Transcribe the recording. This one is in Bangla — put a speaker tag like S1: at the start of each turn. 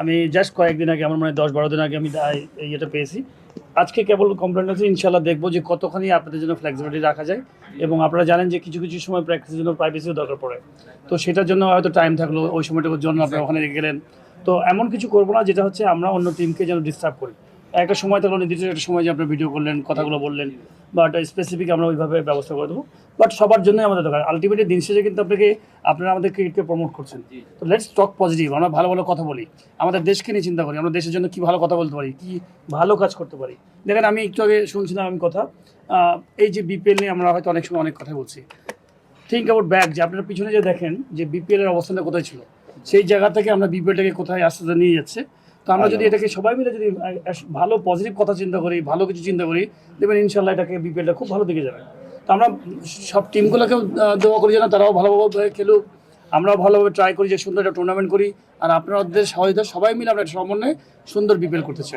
S1: আমি জাস্ট কয়েকদিন আগে আমার মানে দশ বারো দিন আগে আমি ইয়েটা পেয়েছি। আজকে কেবল কমপ্লেন আছে ইনশাল্লাহ দেখব যে কতখানি আপনাদের জন্য ফ্লেক্সিবিলিটি রাখা যায় এবং আপনারা জানেন যে কিছু কিছু সময় প্র্যাকটিসের জন্য প্রাইভেসিও দরকার পড়ে। তো সেটার জন্য হয়তো টাইম থাকল ওই সময়টার জন্য আপনারা ওখানে গেলেন। তো এমন কিছু করব না যেটা হচ্ছে আমরা অন্য টিমকে যেন ডিস্টার্ব করি। একটা সময় থাকল নির্দিষ্ট একটা সময় যে আপনার ভিডিও করলেন কথাগুলো বললেন বা বাট স্পেসিফিক আমরা ওইভাবে ব্যবস্থা করে দেবো। বাট সবার জন্যই আমাদের দরকার। আলটিমেটলি দিন শেষে কিন্তু আপনাকে আপনারা আমাদের ক্রিকেটকে প্রমোট করছেন। তো লেটস টক পজিটিভ আমরা ভালো ভালো কথা বলি। আমাদের দেশকে নিয়ে চিন্তা করি আমরা দেশের জন্য কী ভালো কথা বলতে পারি কী ভালো কাজ করতে পারি। দেখেন আমি একটু আগে শুনছিলাম আমি কথা এই যে বিপিএল নিয়ে আমরা হয়তো অনেক সময় অনেক কথা বলছি। থিঙ্ক অ্যাবাউট ব্যাক যে আপনারা পিছনে যে দেখেন যে বিপিএল এর অবস্থানটা কোথায় ছিল? সেই জায়গা থেকে আমরা বিপিএলটাকে কোথায় আস্তে আস্তে নিয়ে যাচ্ছে। তো আমরা যদি এটাকে সবাই মিলে যদি ভালো পজিটিভ কথা চিন্তা করি ভালো কিছু চিন্তা করি দেখবেন ইনশাল্লাহ এটাকে বিপিএলটা খুব ভালো দিকে যাবে। তো আমরা সব টিমগুলোকেও দেওয়া করি যেন তারাও ভালোভাবে খেলুক। আমরাও ভালোভাবে ট্রাই করি যে সুন্দর একটা টুর্নামেন্ট করি। আর আপনাদের সহযোগিতা সবাই মিলে আমরা একটা সমন্বয়ে সুন্দর বিপিএল করতে চাই।